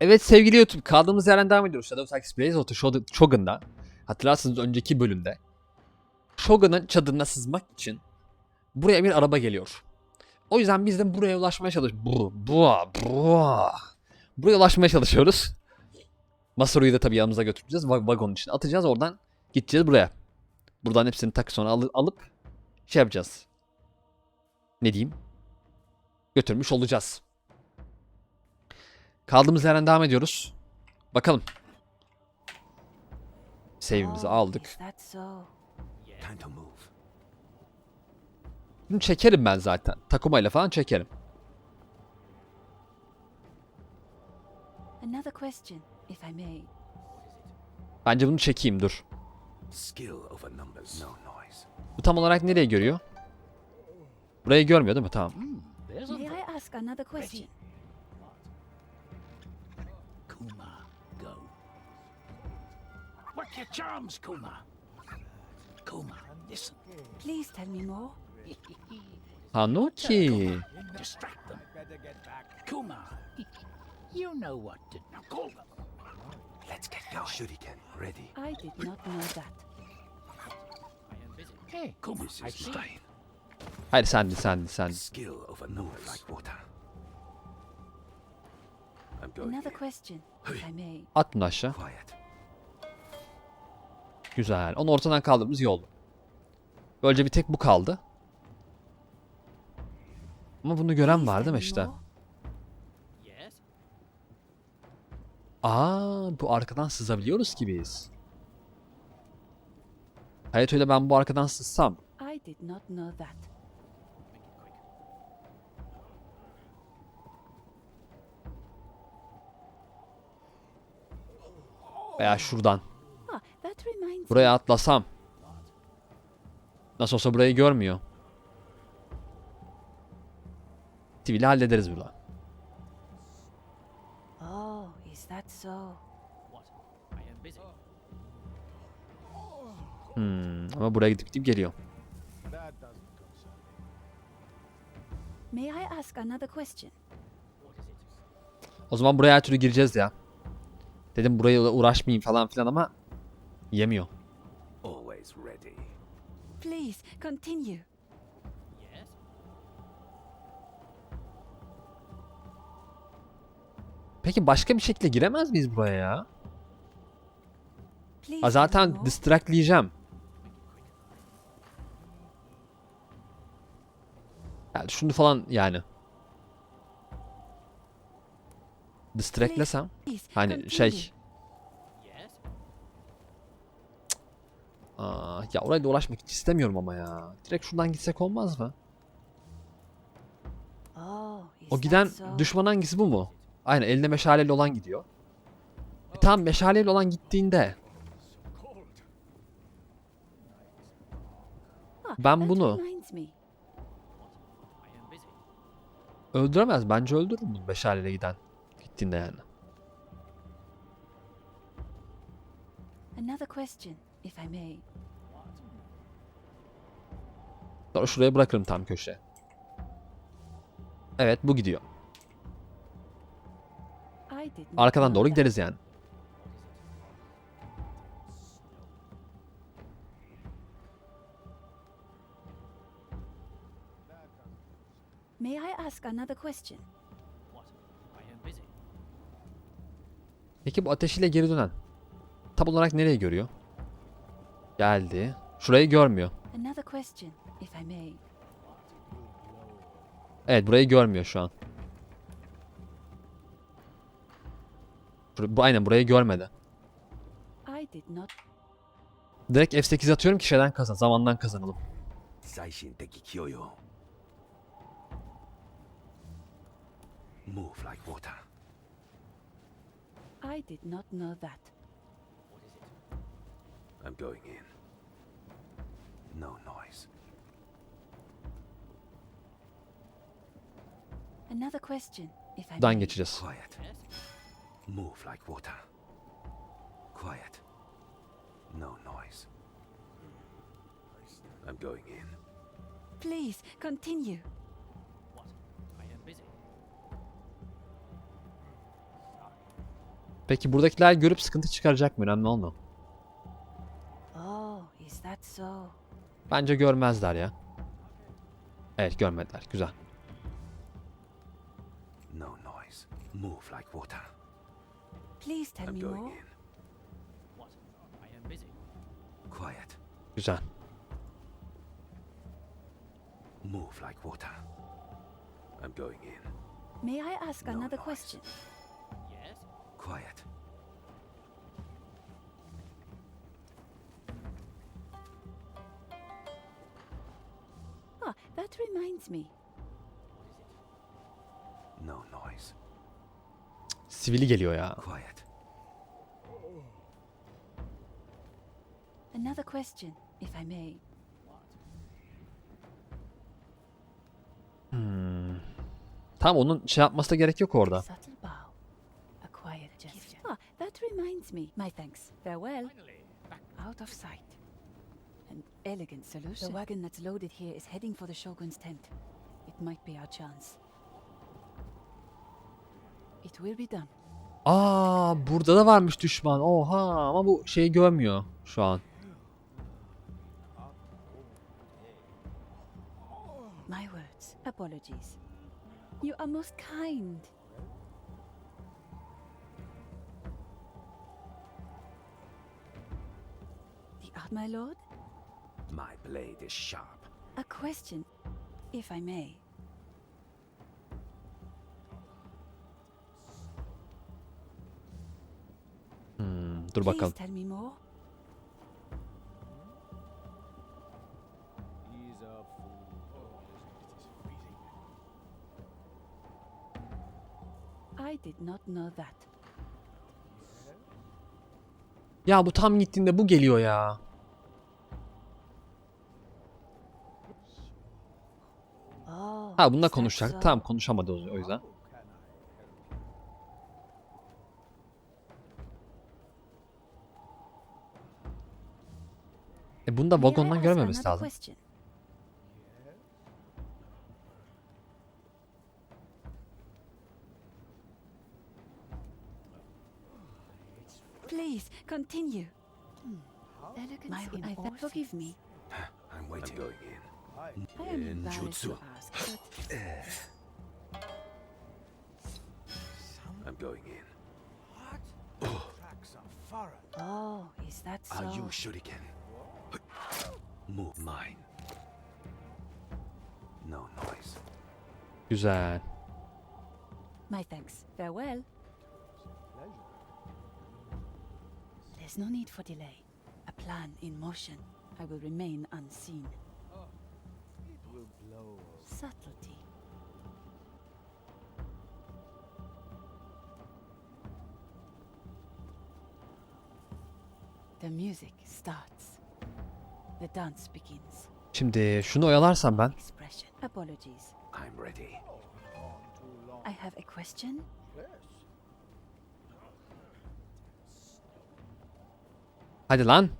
Evet sevgili YouTube kaldığımız yerden devam ediyoruz. Shadow Tactics Blaze Auto Shogun'da. Hatırlarsınız önceki bölümde. Shogun'un çadırına sızmak için buraya bir araba geliyor. O yüzden biz de buraya ulaşmaya çalış... Bu, bu, bu. Buraya ulaşmaya çalışıyoruz. Masaru'yu da tabii yanımıza götüreceğiz. Va- vagonun içine atacağız. Oradan gideceğiz buraya. Buradan hepsini tak sonra alı- alıp şey yapacağız. Ne diyeyim? Götürmüş olacağız. Kaldığımız yerden devam ediyoruz. Bakalım. Save'imizi Oh, aldık. Bunu çekerim ben zaten. Takumayla falan çekerim. Another question, if I may. Bence bunu çekeyim dur. Skill over numbers. No noise. Bu tam olarak nereye görüyor? Burayı görmüyor değil mi? Tamam. Kuma, go. Work your charms, Kuma. Kuma, listen. Please tell me more. Tanuki. Distract them. Kuma, you know what to now call them. Let's get going. Shuriken, ready. I did not know that. Hey, Kuma, This is see. mine. Skill over numbers. like water. I'm going Another in. question, if I may. At bunu aşağı. Güzel. Onu ortadan kaldırdığımız iyi oldu. Böylece bir tek bu kaldı. Ama bunu gören var değil mi işte? Aa, bu arkadan sızabiliyoruz ki biz. Hayato ile ben bu arkadan sızsam. I did not know that. Veya şuradan. Buraya atlasam. Nasıl olsa burayı görmüyor. TV'li hallederiz burada. Oh, is that so? Hmm, ama buraya gidip gidip geliyor. May I ask another question? O zaman buraya her türlü gireceğiz ya. Dedim buraya uğraşmayayım falan filan ama yemiyor. Always ready. Please, continue. Peki başka bir şekilde giremez miyiz buraya ya? Ha, zaten distractleyeceğim. Yani şunu falan yani. Distractlesem. Hani şey. Aa, ya oraya da uğraşmak hiç istemiyorum ama ya. Direkt şuradan gitsek olmaz mı? Oh, O giden düşman hangisi bu mu? Aynen elinde meşaleli olan gidiyor. E, tamam meşaleli olan gittiğinde ben bunu- öldüremez. Bence öldürür bunu meşaleli giden. Gittiğinde yani. Another question, if I may. Sonra şuraya bırakırım tam köşe. Evet bu gidiyor. Arkadan doğru gideriz yani. May I ask another question? Peki bu ateşiyle geri dönen tam olarak nereye görüyor? Geldi. Şurayı görmüyor. Evet burayı görmüyor şu an. Bu, aynen burayı görmedi. Direkt F8 atıyorum ki şeyden kazan, zamandan kazanalım. Move like water. I did not know that. What is it? I'm going in. No noise. Another question, if I Buradan may. geçeceğiz. Quiet. Move like water. Quiet. No noise. I'm going in. Please, continue. Peki buradakiler görüp sıkıntı çıkaracak mı? Önemli olmuyor. Oh, is that so? Bence görmezler ya. Evet görmediler. Güzel. No noise. Move like water. Please tell me more. in. What? I am busy. Quiet. Güzel. Move like water. I'm going in. May I ask No another noise. question? Quiet. Ah, that reminds me. No noise. Sivili geliyor ya. Quiet. Another question, if I may. Tamam onun şey yapması da gerek yok orada. Gesture. Ah, that reminds me. My thanks. Farewell. Finally, back. Out of sight. An elegant solution. The wagon that's loaded here is heading for the Shogun's tent. It might be our chance. It will be done. Aa burada da varmış düşman. Oha ama bu şeyi görmüyor şu an. My words. Apologies. You are most kind. My lord? My blade is sharp. A question, if I may. Hmm, dur Please bakalım. tell me more. I did not know that. Ya bu tam gittiğinde bu geliyor ya. Ha bununla konuşacak. Tamam konuşamadı o yüzden. E bunu da vagondan ask görmemesi lazım. question? Please continue. Hmm. I forgive me. I'm waiting. I'm going in. I am embarrassed to Ninjutsu. ask, but I'm going in. Tracks are furrowed. oh, is that so? Are you shuriken? Move mine. No noise. Güzel. My thanks. Farewell. There's no need for delay. A plan in motion. I will remain unseen. Subtlety. The music starts. The dance begins. Şimdi şunu oyalarsam ben. Expression. Apologies. I'm ready. I have a question. Hadi lan.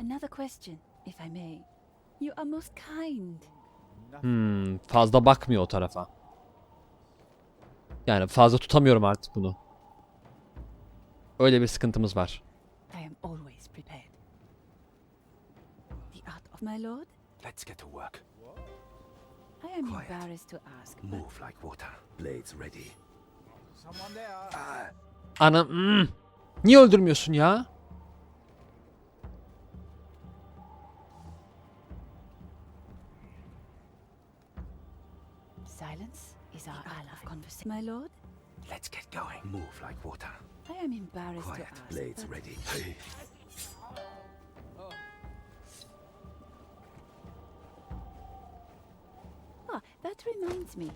Another question, if I may. You are most kind. Hmm, fazla bakmıyor o tarafa. Yani fazla tutamıyorum artık bunu. Öyle bir sıkıntımız var. I am always prepared. The art of my lord? Let's get to work. I am Quiet. embarrassed to ask, but Move like water. Blades ready. Someone there. Ah, Ana hmm. Niye öldürmüyorsun ya? Ally. My lord, let's get going. Move like water. I am embarrassed Quiet. to ask, Blades but ready. ah, that reminds me.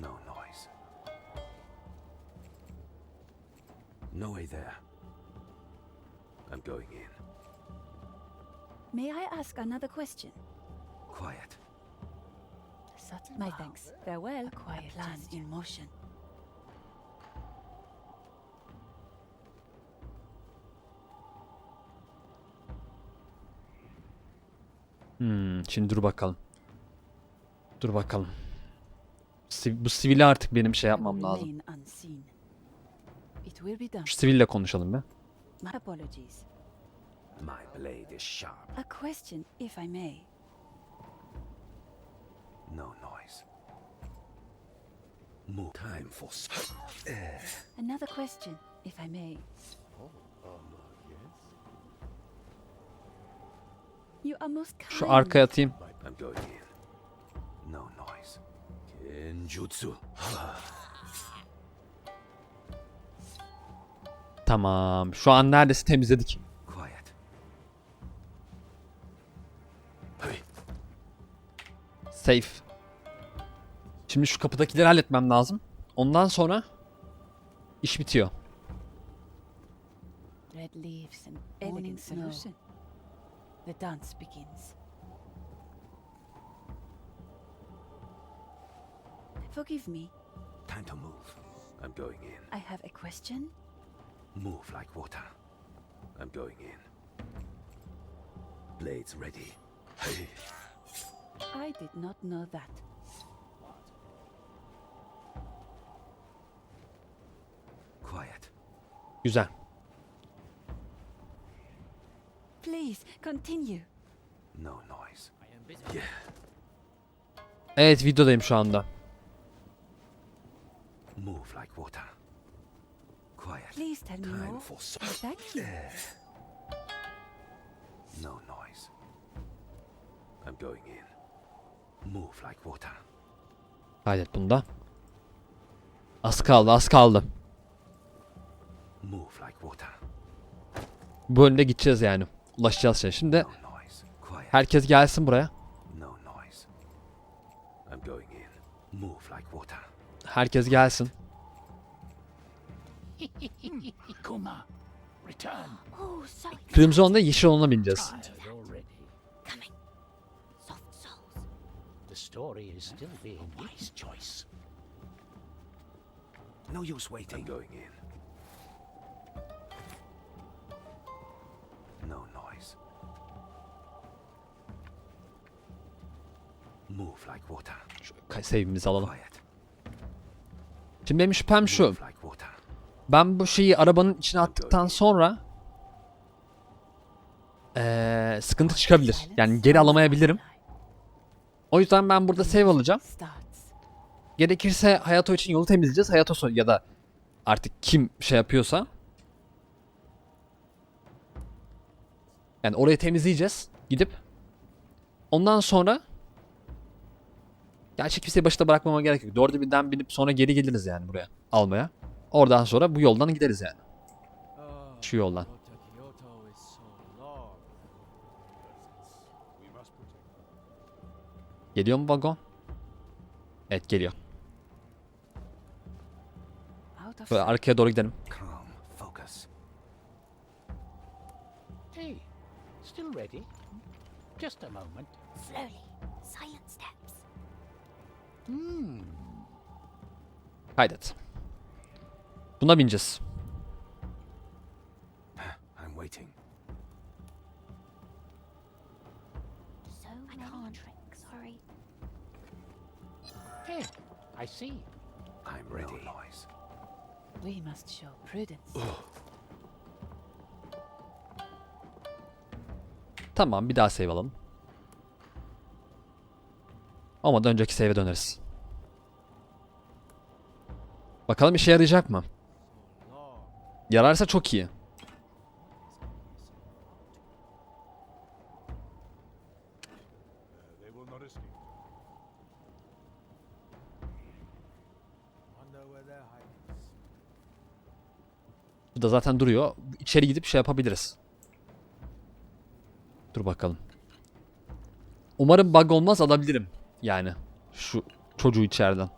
No noise. No way there. I'm going in. May I ask another question? Quiet. Subtle My thanks. Farewell. A quiet plan in motion. Hmm, şimdi dur bakalım. Dur bakalım. Bu sivili artık benim şey yapmam lazım. Şu siville konuşalım be. My apologies. My blade is sharp. A question, if I may. No noise. Move. Time for. s- Another question, if I may. You are most kind. Şu arkaya atayım. I'm going in. No noise. Genjutsu. Tamam. Şu an neredeyse temizledik. Safe. Şimdi şu kapıdakileri halletmem lazım. Ondan sonra iş bitiyor. Red leaves and elegant solution. The dance begins. Forgive me, Time to move. I'm going in. I have a question. Move like water. I'm going in. Blades ready. I did not know that. Quiet. Güzel. Please, continue. No noise. Evet videodayım şu anda. Move like water. Quiet. Please tell me Time more. for. Thank you. No noise. I'm going in. Move like water. Kaydet bunu da. Az kaldı az kaldı. Move like water. Bu bölümde gideceğiz yani. Ulaşacağız şey. Şimdi herkes gelsin buraya. No noise. I'm going in. Move like water. Herkes gelsin. Kuma, return. Oh, sorry. Kırmızı olanla yeşil olanla bineceğiz. The story is still being wise choice. No use waiting. I'm going in. No noise. Move like water. Şu save'imizi alalım. Quiet. Şimdi benim şüphem şu. Move like water. Ben bu şeyi arabanın içine attıktan sonra eee sıkıntı çıkabilir. Yani geri alamayabilirim. O yüzden ben burada save alacağım. Gerekirse Hayato için yolu temizleyeceğiz. Hayato ya da artık kim şey yapıyorsa. Yani orayı temizleyeceğiz. Gidip. Ondan sonra Gerçi kimseyi başta bırakmama gerek yok. Dördü birden binip sonra geri geliriz yani buraya almaya. Oradan sonra bu yoldan gideriz yani. Şu yoldan. Geliyor mu vagon? Evet geliyor. Böyle arkaya doğru gidelim. Calm. Focus. Hey, still ready? Just a moment. Slowly. Silent steps. Hmm. Kaydet. Buna bineceğiz. I see. I'm ready. No noise. We must show prudence. Tamam bir daha save alalım. Olmadı önceki save'e döneriz. Bakalım işe yarayacak mı? Yararsa çok iyi. Bu da zaten duruyor. İçeri gidip şey yapabiliriz. Dur bakalım. Umarım bug olmaz alabilirim. Yani şu çocuğu içeriden.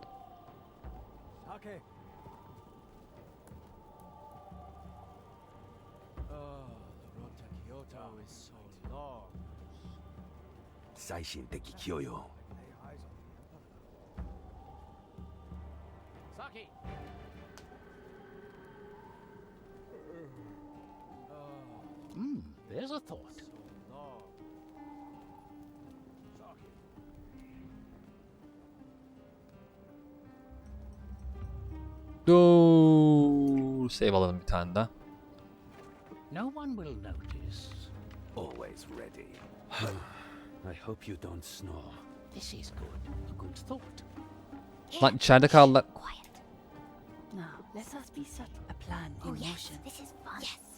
Sake. Oh, there's a thought. long. Dur. save alalım bir tane daha. No one will notice. Always ready. I hope you don't snore. This is good. A good thought. Lan içeride kaldılar. Quiet. Now, let us be subtle. A plan oh, in motion. This is fun. Yes.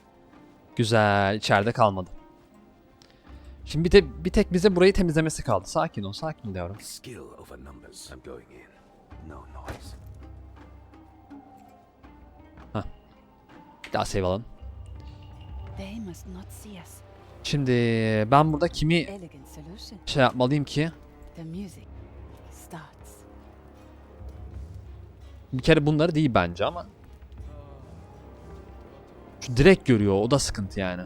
Güzel. içeride kalmadı. Şimdi bir, de, bir tek bize burayı temizlemesi kaldı. Sakin ol, sakin ol yavrum. Skill over numbers. I'm going in. No noise. Bir daha save alalım. They must not see us. Şimdi ben burada kimi şey yapmalıyım ki? The music starts. Bir kere bunları değil bence ama. Şu direkt görüyor. O da sıkıntı yani.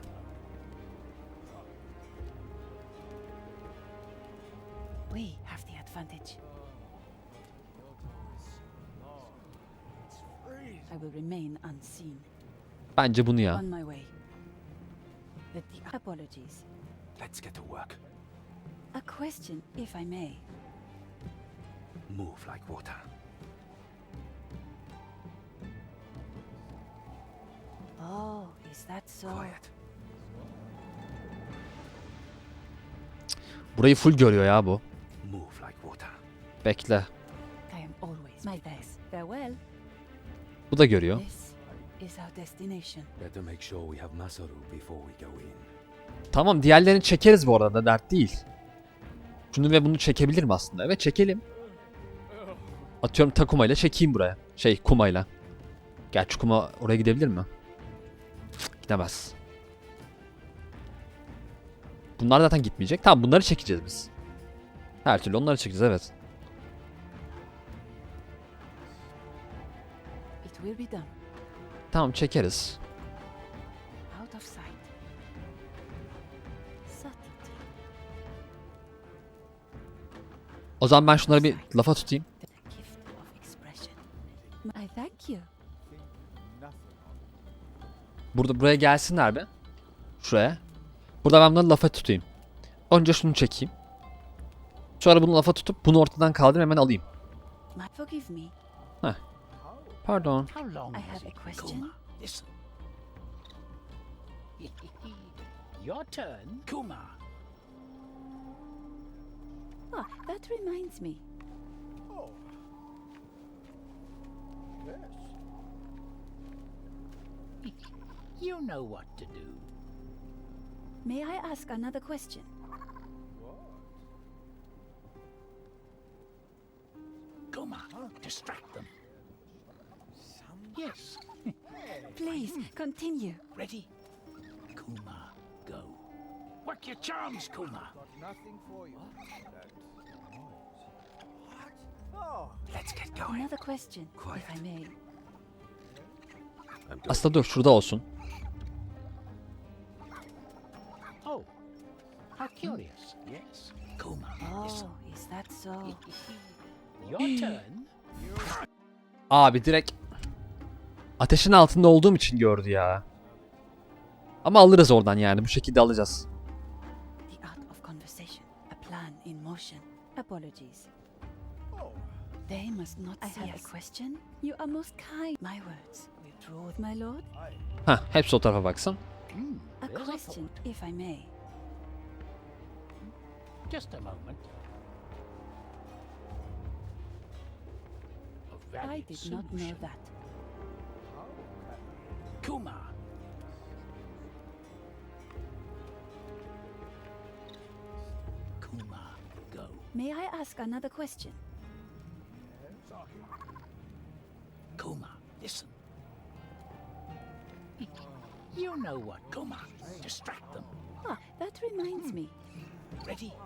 Bence bunu ya. Apologies. Let's get to work. A question, if I may. Move like water. Oh, is that so? Quiet. Burayı full görüyor ya bu. Move like water. Bekle. I am always my best. Farewell. Bu da görüyor. This is our destination. Better make sure we have Masaru before we go in. Tamam diğerlerini çekeriz bu arada dert değil. Şunu ve bunu çekebilirim aslında. Evet çekelim. Atıyorum Takuma ile çekeyim buraya. Şey Kuma'yla. Gerçi Kuma oraya gidebilir mi? Cık, Gidemez. Bunlar zaten gitmeyecek. Tamam bunları çekeceğiz biz. Her türlü onları çekeceğiz evet. It will be done. Tamam çekeriz. Out of sight. Subtlety. O zaman ben şunları bir lafa tutayım. I thank you. Burada buraya gelsinler be. Şuraya. Burada ben bunları lafa tutayım. Önce şunu çekeyim. Sonra bunu lafa tutup bunu ortadan kaldırıp hemen alayım. Me. Pardon. Your turn, Kuma. Ah, that reminds me. You know what to do. May I ask another question? What? Kuma, distract them. Yes. Please, continue. Ready? Kuma, go. Work your charms, Kuma. Nothing for you. Let's get going. Another question, if I may. I'm. Aslında dur şurada olsun. How curious. Yes. Kuma, listen. Oh, is that so? Your turn. Abi direkt ateşin altında olduğum için gördü ya. Ama alırız oradan yani bu şekilde alacağız. The art of conversation. A plan in motion. Apologies. They must not see I have a question. You are most kind. My words. Withdraw, my lord. Heh hepsi o tarafa baksın. Hmm, a question, if I may. Just a moment. A I did not know that. Kuma. Kuma, go. May I ask another question? Kuma, listen. You know what, Kuma. Distract them. Ah, that reminds me. Ready?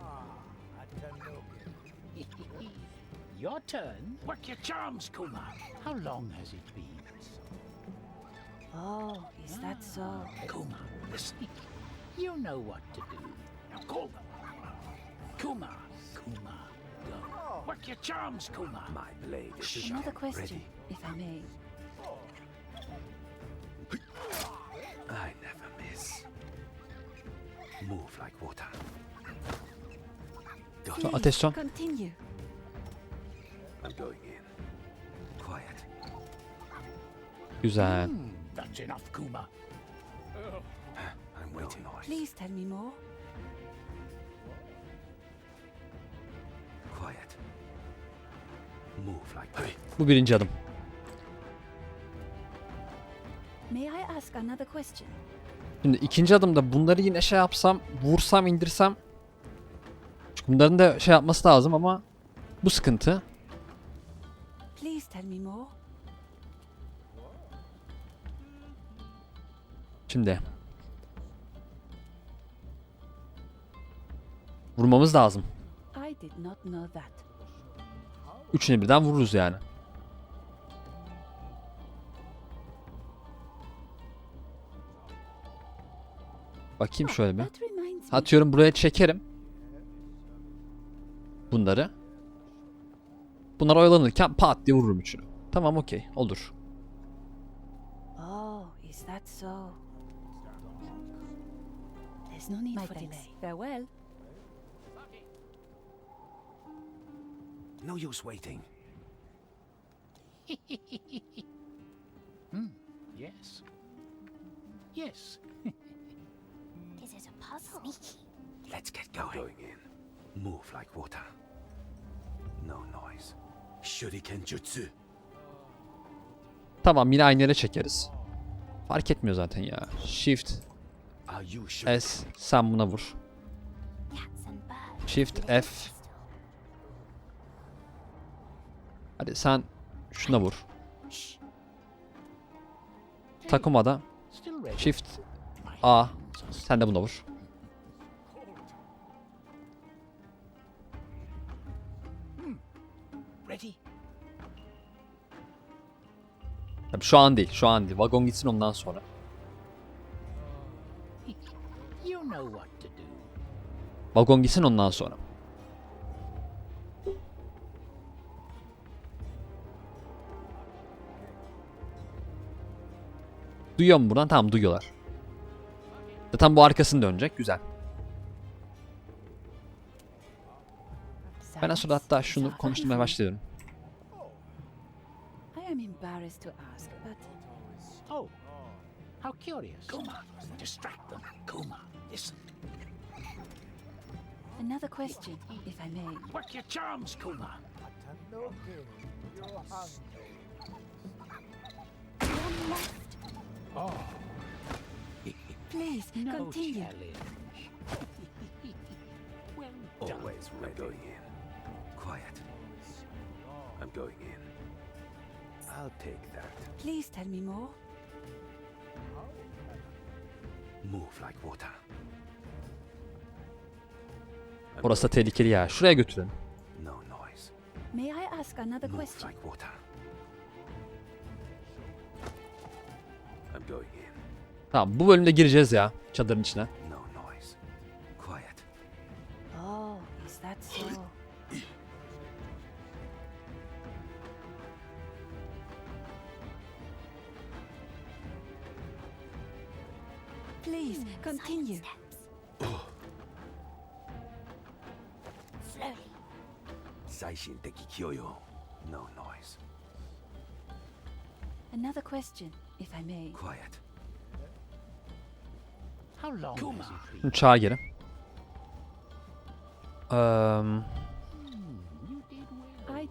Your turn. Work your charms, Kuma. How long has it been? Oh, is that so? Ah. Kuma, listen. You know what to do. Now call them. Kuma, Kuma, go. Work your charms, Kuma. My blade is sharp. Another question, Ready. if I may. I never miss. Move like water. Got So, it. ateş son. Continue. I'm going in. Quiet. Güzel. That's enough, Kuma. I'm waiting. No noise. Please tell me more. Quiet. Move like hey. Bu birinci adım. May I ask another question? Şimdi ikinci adımda bunları yine şey yapsam, vursam, indirsem. Bunların da şey yapması lazım ama bu sıkıntı. Şimdi. Vurmamız lazım. Üçünü birden vururuz yani. Bakayım şöyle bir. Atıyorum buraya çekerim. Bunları. Bunlar oyalanırken pat diye vururum üçünü. Tamam okey olur. Oh, is that so? There's no need for delay. Farewell. No use waiting. Yes. Yes. This is a puzzle. Let's get going. going in. Move like water. No noise. Shuriken jutsu. Tamam yine aynı yere çekeriz. Fark etmiyor zaten ya. Shift? S sen buna vur. Shift F. Hadi sen şuna vur. Ready. Shift A. Sen de buna vur. Tabii şu an değil, şu an değil. Vagon gitsin ondan sonra. Vagon gitsin ondan sonra. Duyuyor mu buradan? Tamam duyuyorlar. Zaten bu arkasını dönecek. Güzel. Ben sonra hatta şunu konuşturmaya başlıyorum. I am embarrassed to ask, but Oh, how curious. Kuma, distract them. Kuma, listen. another question, if I may. Work your charms, Kuma. Oh. Please No continue. challenge. well done. Always ready. I'm going in. Quiet. I'm going in. I'll take that. Please tell me more. Move like water. Orası da tehlikeli ya. Şuraya going- No noise. May I ask another Move question? like water. I'm going in. Tamam bu bölümde gireceğiz ya çadırın içine.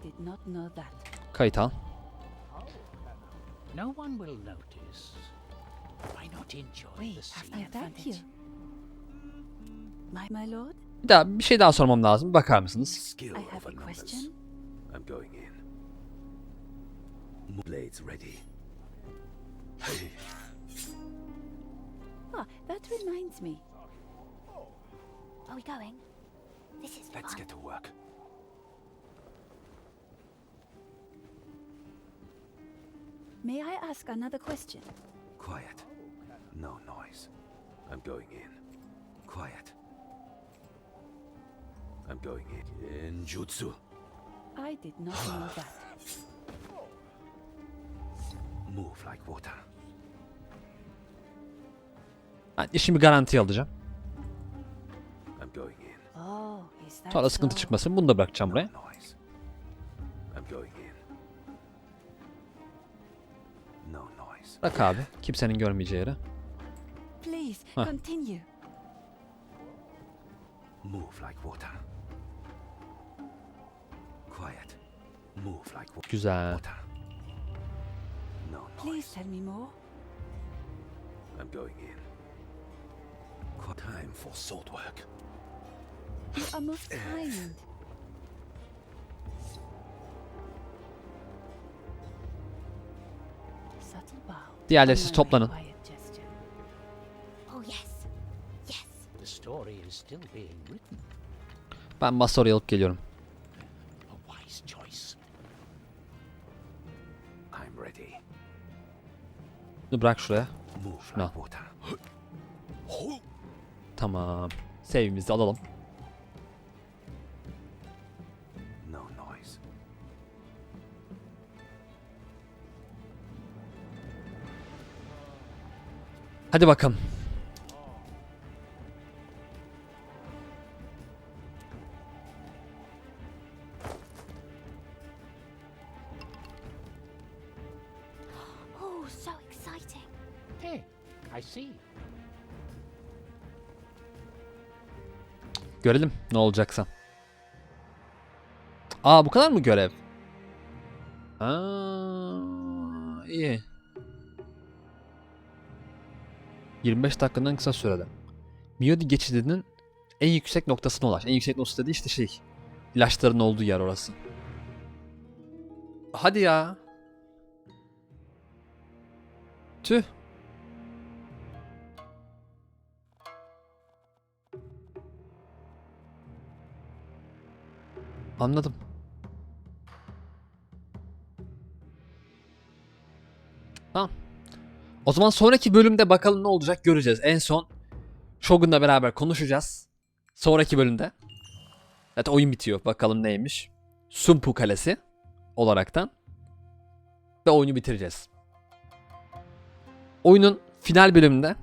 Did not know that. kayıt al. No one will notice. Why not enjoy the have scene? the thank you. My, my lord, Bir daha bir şey daha sormam lazım. Bakar mısınız? I have a question. I'm going in. Blades ready. Ah, that reminds me. Are we going? This is let's fun. get to work. May I ask another question? Quiet. No noise. I'm going in. Quiet. I'm going in. Genjutsu. I did not know that. Move like water. Ben işimi garantiye alacağım. Sonra sıkıntı çıkmasın. Bunu da bırakacağım buraya. Bak abi. Kimsenin görmeyeceği yere. Please, Huh. continue. Move like water. Quiet. Move like wa- Güzel. water. No Please tell me more. I'm going in. Time for sword work. You are most kind. Diğerleri siz toplanın. Oh, yes. Yes. The story is still being written. Ben masa oraya alıp geliyorum. Bunu bırak şuraya. Like water. Tamam. Save'imizi alalım. Hadi bakalım. Oh, so exciting. Hey, I see. Görelim ne olacaksa. Aa bu kadar mı görev? Aa, iyi. 25 dakikanın kısa sürede. Miyodi geçidinin en yüksek noktasına ulaş. En yüksek noktası dediği işte şey. İlaçların olduğu yer orası. Hadi ya. Tüh. Anladım. Tamam. O zaman sonraki bölümde bakalım ne olacak göreceğiz. En son Shogun'la beraber konuşacağız. Sonraki bölümde. Zaten oyun bitiyor. Bakalım neymiş. Sumpu Kalesi olaraktan. Ve oyunu bitireceğiz. Oyunun final bölümünde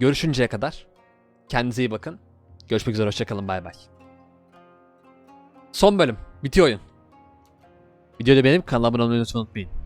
görüşünceye kadar kendinize iyi bakın. Görüşmek üzere hoşçakalın bay bay. Son bölüm. Bitiyor oyun. Videoyu beğenip kanala abone olmayı unutmayın.